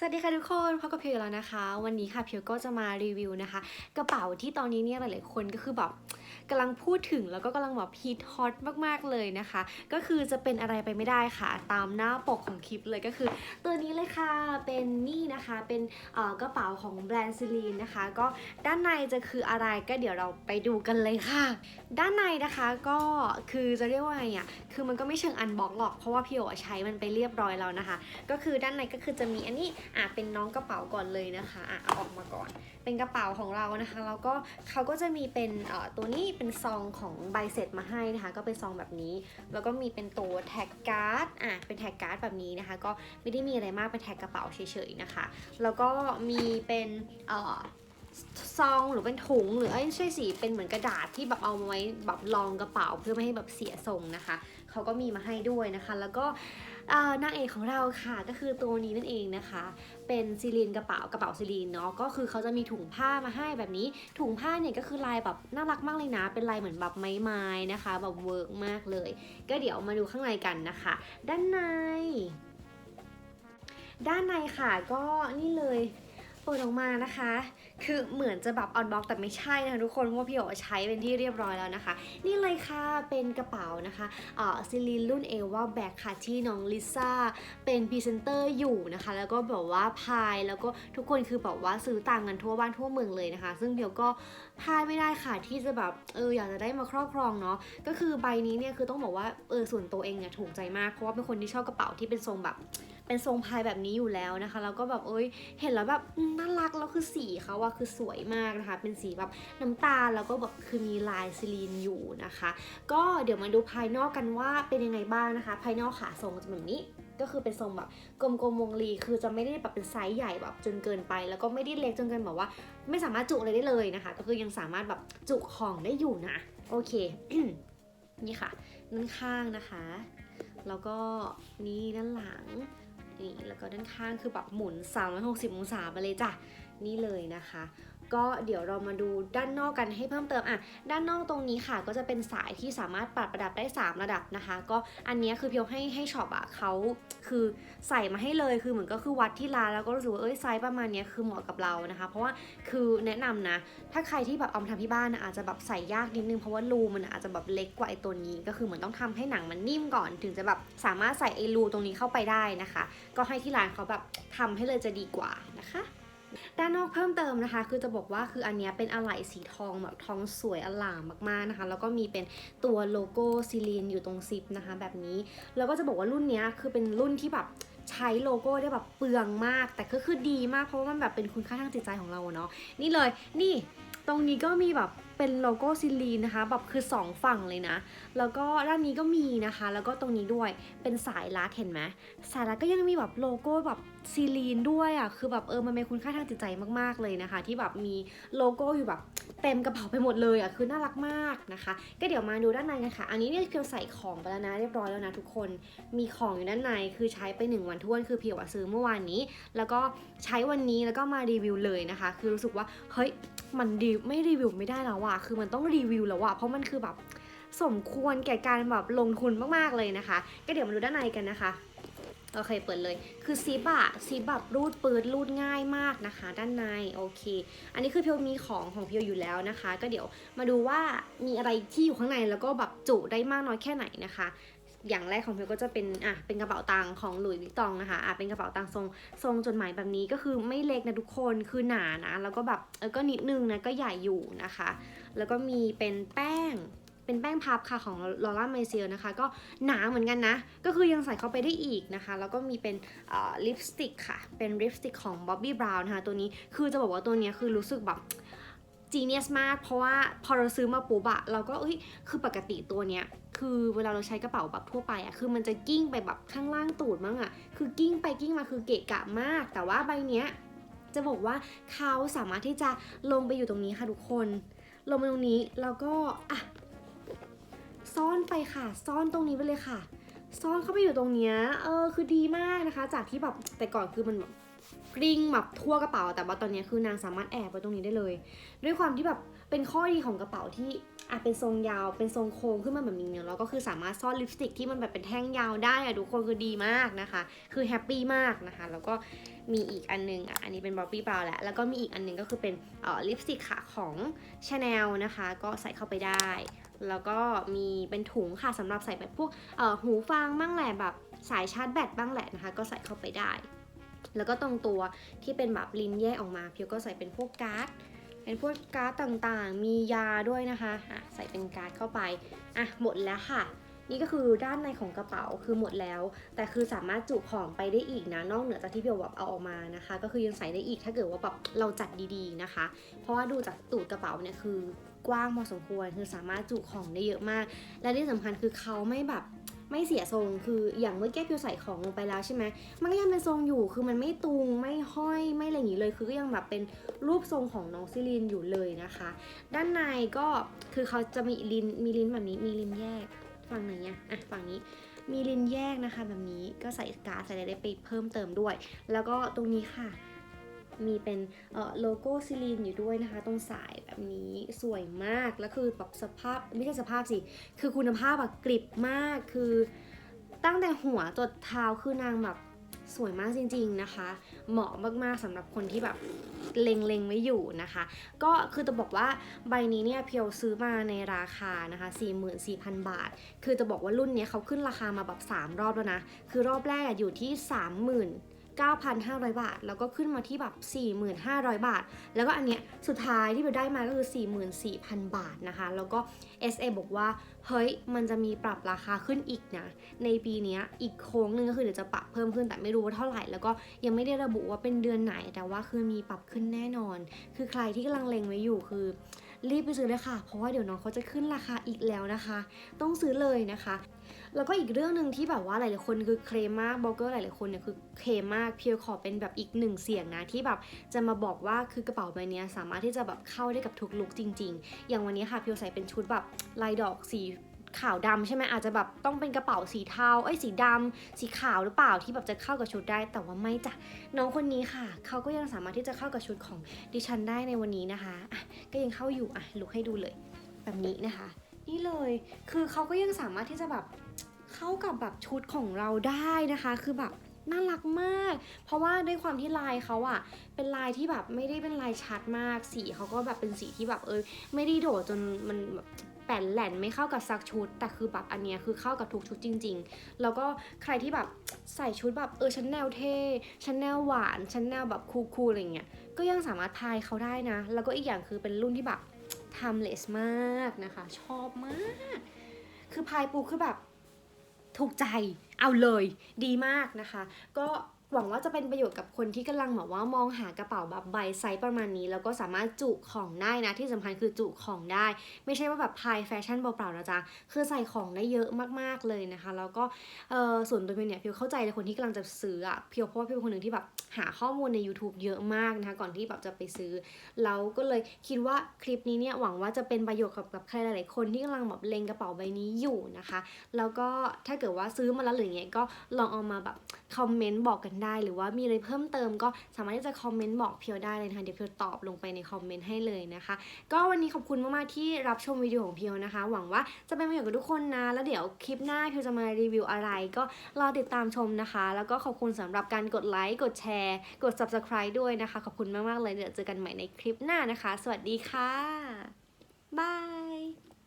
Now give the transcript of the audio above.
สวัสดีค่ะทุกคนพบกับพิวแล้วนะคะ วันนี้ค่ะพิวก็จะมารีวิวนะคะ กระเป๋าที่ตอนนี้เนี่ยหลายๆคนก็คือแบบ กำลังพูดถึงแล้วก็กำลังแบบฮิตฮอตมากๆเลยนะคะ ก็คือจะเป็นอะไรไปไม่ได้ค่ะ ตามหน้าปกของคลิปเลยก็คือ ตัวนี้เลยค่ะเป็นนี่นะคะเป็นกระเป๋าของแบรนด์ซิลีนนะคะ ก็ด้านในจะคืออะไรก็เดี๋ยวเราไปดูกันเลยค่ะ ด้านในนะคะก็คือจะเรียกว่าไงอะคือมันก็ไม่เชิงอันบ็อกหรอกเพราะว่าพี่โอใช้มันไปเรียบร้อยแล้วนะคะ ก็คือด้านในก็คือจะมีอันนี้อะเป็นน้องกระเป๋าก่อนเลยนะคะอะเอาออกมาก่อน เป็นกระเป๋าของเรานะคะแล้วก็เขาก็จะมีเป็นเอ่อตัวนี้เป็นซองของใบเสร็จมาให้นะคะ ก็เป็นซองแบบนี้ แล้วก็มีเป็นตัวแท็กการ์ดอะเป็นแท็กการ์ดแบบนี้นะคะ ก็ไม่ได้มีอะไรมากเป็นแท็กกระเป๋าเฉยๆนะคะ แล้วก็มีเป็นเอ่อซองหรือเป็นถุงหรือเอ้ไม่ใช่สิเป็นเหมือนกระดาษที่แบบเอามาไว้แบบรองกระเป๋าเพื่อไม่ให้แบบเสียทรงนะคะเขาก็มีมาให้ด้วยนะคะ แล้วก็ นางเอกของเราค่ะก็คือตัวนี้นั่นเองนะคะ เป็นซีลีนกระเป๋ากระเป๋าซีลีนเนาะก็คือเขาจะมีถุงผ้ามาให้แบบนี้ ถุงผ้าเนี่ยก็คือลายแบบน่ารักมากเลยนะ เป็นลายเหมือนแบบไม้ๆนะคะแบบเวิร์กมากเลย ก็เดี๋ยวมาดูข้างในกันนะคะ ด้านในด้านในค่ะก็นี่เลยเปิดออกมานะคะ คือเหมือนจะแบบออนบ็อกแต่ไม่ใช่นะทุกคนว่าพี่โอใช้เป็นที่เรียบร้อยแล้วนะคะ นี่เลยค่ะเป็นกระเป๋านะคะเอ่อซิลีนรุ่นเอว่าแบกค่ะที่น้องลิซ่าเป็นพรีเซนเตอร์อยู่นะคะ แล้วก็แบบว่าพายแล้วก็ทุกคนคือแบบว่าซื้อต่างกันทั่วบ้านทั่วเมืองเลยนะคะ ซึ่งเดี๋ยวก็พลาดไม่ได้ค่ะที่จะแบบเอออยากจะได้มาครอบครองเนาะก็คือใบนี้เนี่ยคือต้องบอกว่าเออส่วนตัวเองเนี่ยถูกใจมากเพราะว่าเป็นคนที่ชอบกระเป๋าที่เป็นทรงแบบ เป็นทรงพายแบบนี้อยู่แล้วนะคะแล้วก็แบบเอ้ยเห็นแล้วแบบน่ารักแล้วคือสีเขาอะคือสวยมากนะคะ เป็นสีแบบน้ำตาลแล้วก็แบบคือมีลายซิลีนอยู่นะคะ ก็เดี๋ยวมาดูภายนอกกันว่าเป็นยังไงบ้างนะคะ ภายนอกขาทรงจะแบบนี้ก็คือเป็นทรงแบบกลมๆวงรีคือจะไม่ได้แบบเป็นไซส์ใหญ่แบบจนเกินไป แล้วก็ไม่ได้เล็กจนเกินแบบว่า ไม่สามารถจุอะไรได้เลยนะคะ ก็คือยังสามารถแบบจุของได้อยู่นะ โอเค นี่ค่ะด้านข้างนะคะ แล้วก็นี่ด้านหลัง นี่แล้วก็ด้านข้างคือแบบหมุน 360 องศาไปเลยจ้ะ นี่เลยนะคะ ก็เดี๋ยวเรามาดูด้านนอกกันให้เพิ่มเติมอะด้านนอกตรงนี้ค่ะ ก็จะเป็นสายที่สามารถปรับประดับได้ 3 ระดับนะคะ ก็อันนี้คือเพียวให้ให้ช็อปอะเขาคือใส่มาให้เลยคือเหมือนก็คือวัดที่ร้านแล้วก็รู้สึกว่าเอ้ยไซส์ประมาณนี้คือเหมาะกับเรานะคะ เพราะว่าคือแนะนำนะ ถ้าใครที่แบบเอามาทำที่บ้านนะอาจจะแบบใส่ยากนิดนึงเพราะว่ารูมันอาจจะแบบเล็กกว่าไอ้ตัวนี้ ก็คือเหมือนต้องทำให้หนังมันนิ่มก่อน ถึงจะแบบสามารถใส่ไอ้รูตรงนี้เข้าไปได้นะคะ ก็ให้ที่ร้านเขาแบบทำให้เลยจะดีกว่านะคะ ด้านนอกเพิ่มเติมนะคะ คือจะบอกว่าคืออันนี้เป็นอะไหล่สีทองแบบทองสวยอลามมากๆนะคะ แล้วก็มีเป็นตัวโลโก้ซีลีนอยู่ตรงซิปนะคะ แบบนี้ แล้วก็จะบอกว่ารุ่นนี้คือเป็นรุ่นที่แบบ ใช้โลโก้ได้แบบเปลืองมาก แต่ก็คือดีมากเพราะว่ามันแบบเป็นคุณค่าทางจิตใจของเราเนาะนี่เลยนี่ตรงนี้ก็มีแบบเป็นโลโก้ซิลีนนะคะแบบคือสองฝั่งเลยนะ แล้วก็ด้านนี้ก็มีนะคะ แล้วก็ตรงนี้ด้วยเป็นสายรัดเห็นไหมสายรัดก็ยังมีแบบโลโก้แบบซีลีนด้วยอะคือแบบเออมันเป็นคุณค่าทางจิตใจมากๆเลยนะคะ ที่แบบมีโลโก้อยู่แบบ เต็มกระเป๋าไปหมดเลยอะคือน่ารักมากนะคะ ก็เดี๋ยวมาดูด้านในกันค่ะ อันนี้เนี่ยเพียวใส่ของไปแล้วนะเรียบร้อยแล้วนะทุกคนมีของอยู่ด้านในคือใช้ไปหนึ่งวันท้วนคือเพียวซื้อเมื่อวานนี้ แล้วก็ใช้วันนี้แล้วก็มารีวิวเลยนะคะ คือรู้สึกว่าเฮ้ยมันรีไม่รีวิวไม่ได้แล้วอะคือมันต้องรีวิวแล้วอะเพราะมันคือแบบสมควรแก่การแบบลงทุนมากๆเลยนะคะ ก็เดี๋ยวมาดูด้านในกันนะคะ โอเคเปิดเลย คือซิปอะซิปแบบรูดปืดรูดง่ายมากนะคะ ด้านในโอเค อันนี้คือเพียวมีของของเพียวอยู่แล้วนะคะ ก็เดี๋ยวมาดูว่ามีอะไรที่อยู่ข้างในแล้วก็แบบจุได้มากน้อยแค่ไหนนะคะ อย่างแรกของเพียวก็จะเป็นอะเป็นกระเป๋าตังค์ของหลุยส์วิตตองนะคะอะเป็นกระเป๋าตังค์ทรงทรงจดหมายแบบนี้ก็คือไม่เล็กนะทุกคนคือหนานะแล้วก็แบบเออก็นิดนึงนะก็ใหญ่อยู่นะคะ แล้วก็มีเป็นแป้ง เป็นแป้งพับค่ะของลอร่าเมเซียนะคะ ก็หนาเหมือนกันนะ ก็คือยังใส่เข้าไปได้อีกนะคะ แล้วก็มีเป็นลิปสติกค่ะ เป็นลิปสติกของ Bobbi Brown นะคะ ตัวนี้คือจะบอกว่าตัวนี้คือรู้สึกแบบจีเนียสมาก เพราะว่าพอเราซื้อมาปุ๊บอะเราก็เอ้ยคือปกติตัวเนี้ยคือเวลาเราใช้กระเป๋าแบบทั่วไปอะคือมันจะกิ้งไปแบบข้างล่างตูดมั้งอะคือกิ้งไปกิ้งมาคือเกะกะมาก แต่ว่าใบเนี้ยจะบอกว่าเขาสามารถที่จะลงไปอยู่ตรงนี้ค่ะทุกคน ลงมาตรงนี้แล้วก็อะ ซ่อนไปค่ะ ซ่อนตรงนี้ไปเลยค่ะ ซ่อนเข้าไปอยู่ตรงเนี้ย เออ คือดีมากนะคะ จากที่แบบแต่ก่อนคือมันแบบกริ้งแบบทั่วกระเป๋า แต่ว่าตอนนี้คือนางสามารถแอบไว้ตรงนี้ได้เลย ด้วยความที่แบบเป็นข้อดีของกระเป๋าที่อะเป็นทรงยาว เป็นทรงโค้งขึ้นมาแบบนี้เนี่ยแล้วก็คือสามารถซ่อนลิปสติกที่มันแบบเป็นแท่งยาวได้อะทุกคนคือดีมากนะคะ คือแฮปปี้มากนะคะ แล้วก็มีอีกอันนึงอะ อันนี้เป็นบ o บบี้บราวแหละ แล้วก็มีอีกอันนึงก็คือเป็นเอ่อลิปสติกค่ะของ Chanel นะคะ ก็ใส่เข้าไปได้ แล้วก็มีเป็นถุงค่ะสำหรับใส่แบบพวกหูฟังบ้างแหละแบบสายชาร์จแบตบ้างแหละนะคะ ก็ใส่เข้าไปได้ แล้วก็ตรงตัวที่เป็นแบบลิ้นแยกออกมาพิวก็ใส่เป็นพวกการ์ดเป็นพวกการ์ดต่างๆ มียาด้วยนะคะะใส่เป็นการ์ดเข้าไปอะหมดแล้วค่ะ นี่ก็คือด้านในของกระเป๋าคือหมดแล้ว แต่คือสามารถจุของไปได้อีกนะนอกเหนือจากที่เบลแบบเอาออกมานะคะ ก็คือยังใส่ได้อีกถ้าเกิดว่าแบบเราจัดดีๆนะคะ เพราะว่าดูจากตูดกระเป๋าเนี่ยคือกว้างพอสมควรคือสามารถจุของได้เยอะมาก และที่สำคัญคือเขาไม่แบบไม่เสียทรงคืออย่างเมื่อแก้พิวใส่ของลงไปแล้วใช่ไหมมันก็ยังเป็นทรงอยู่คือมันไม่ตุงไม่ห้อยไม่อะไรอย่างนี้เลย คือก็ยังแบบเป็นรูปทรงของน้องซิลินอยู่เลยนะคะ ด้านในก็คือเขาจะมีลินมีลินแบบนี้มีลินแยก ฝั่งไหนเนี่ยอะฝั่งนี้มีลินแยกนะคะ แบบนี้ก็ใส่กาใส่อะไรได้ไปเพิ่มเติมด้วย แล้วก็ตรงนี้ค่ะมีเป็นเอ่อโลโก้ซิลินอยู่ด้วยนะคะ ตรงสายแบบนี้สวยมาก แล้วคือแบบสภาพไม่ใช่สภาพสิ คือคุณภาพแบบกริบมากคือตั้งแต่หัวจดเท้าคือนางแบบ สวยมากจริงๆนะคะ เหมาะมากๆสำหรับคนที่แบบเล็งๆไว้อยู่นะคะ ก็คือจะบอกว่าใบนี้เนี่ยเพียวซื้อมาในราคานะคะ 44,000 บาท คือจะบอกว่ารุ่นนี้เขาขึ้นราคามาแบบ 3 รอบแล้วนะ คือรอบแรกอะอยู่ที่ 30,000 9,500 บาท แล้วก็ขึ้นมาที่แบบ4,500 บาท แล้วก็อันเนี้ยสุดท้ายที่เราได้มาก็คือ 44,000 บาทนะคะ แล้วก็ SA บอกว่า เฮ้ย มันจะมีปรับราคาขึ้นอีกนะ ในปีนี้อีกโค้งหนึงก็คือเดี๋ยวจะปรับเพิ่มขึ้นแต่ไม่รู้ว่าเท่าไหร่ แล้วก็ยังไม่ได้ระบุว่าเป็นเดือนไหน แต่ว่าคือมีปรับขึ้นแน่นอน คือใครที่กำลังเล็งไว้อยู่คือรีบไปซื้อเลยค่ะ เพราะว่าเดี๋ยวน้องเขาจะขึ้นราคาอีกแล้วนะคะ ต้องซื้อเลยนะคะ แล้วก็อีกเรื่องหนึ่งที่แบบว่าหลายๆคนคือเคลมมากบล็อกเกอร์หลายๆคนเนี่ยคือเคลมมากเพียวขอเป็นแบบอีกหนึ่งเสียงนะที่แบบจะมาบอกว่าคือกระเป๋าใบเนี้ยสามารถที่จะแบบเข้าได้กับทุกลุคจริง ๆ อย่างวันนี้ค่ะเพียวใส่เป็นชุดแบบลายดอกสีขาวดำใช่ไหมอาจจะแบบต้องเป็นกระเป๋าสีเทาเอ้ยสีดำสีขาวหรือเปล่าที่แบบจะเข้ากับชุดได้ แต่ว่าไม่จ้ะน้องคนนี้ค่ะเขาก็ยังสามารถที่จะเข้ากับชุดของดิฉันได้ในวันนี้นะคะะก็ยังเข้าอยู่อะลุกให้ดูเลยแบบนี้นะคะ นี่เลย คือเขาก็ยังสามารถที่จะแบบเข้ากับแบบชุดของเราได้นะคะ คือแบบน่ารักมาก เพราะว่าด้วยความที่ลายเขาอะเป็นลายที่แบบไม่ได้เป็นลายชัดมาก สีเขาก็แบบเป็นสีที่แบบเออไม่ได้โดดจนมันแบบแป่นแหลนไม่เข้ากับซักชุด แต่คือแบบอันเนี้ยคือเข้ากับทุกชุดจริง ๆ แล้วก็ใครที่แบบใส่ชุดแบบเออชั้นแนวเท่ชั้นแนวหวานชั้นแนวแบบคูลๆอะไรเงี้ย ก็ยังสามารถพายเขาได้นะ แล้วก็อีกอย่างคือเป็นรุ่นที่แบบ timeless มากนะคะ ชอบมาก คือพายปูคือแบบถูกใจเอาเลยดีมากนะคะ ก็ หวังว่าจะเป็นประโยชน์กับคนที่กำลังแบบว่ามองหากระเป๋าแบบใบไซส์ประมาณนี้ แล้วก็สามารถจุของได้นะ ที่สำคัญคือจุของได้ ไม่ใช่ว่าแบบพายแฟชั่นเปล่าๆนะจ๊ะคือใส่ของได้เยอะมากๆเลยนะคะ แล้วก็เออส่วนตัวเพียวเนี่ยเพียวเข้าใจเลยคนที่กำลังจะซื้ออะเพียวเพราะว่าเพียวเป็นคนหนึ่งที่แบบหาข้อมูลใน YouTube เยอะมากนะคะ ก่อนที่แบบจะไปซื้อแล้วก็เลยคิดว่าคลิปนี้เนี่ยหวังว่าจะเป็นประโยชน์กับกับใครหลาย ๆ คนที่กำลังแบบเล็งกระเป๋าใบนี้อยู่นะคะ แล้วก็ถ้าเกิดว่าซื้อมาแล้วหรือไงก็ลองเอามาแบบคอมเมนต์บอกกันได้ หรือว่ามีอะไรเพิ่มเติมก็สามารถที่จะคอมเมนต์บอกเพียวได้เลยนะคะเดี๋ยวเพียวตอบลงไปในคอมเมนต์ให้เลยนะคะ ก็วันนี้ขอบคุณมากๆที่รับชมวิดีโอของเพียวนะคะ หวังว่าจะเป็นประโยชน์กับทุกคนนะ แล้วเดี๋ยวคลิปหน้าเพียวจะมารีวิวอะไร ก็รอติดตามชมนะคะ แล้วก็ขอบคุณสำหรับการกดไลค์กดแชร์ กด subscribe ด้วยนะคะ ขอบคุณมากๆเลยเดี๋ยวเจอกันใหม่ในคลิปหน้านะคะ สวัสดีค่ะบาย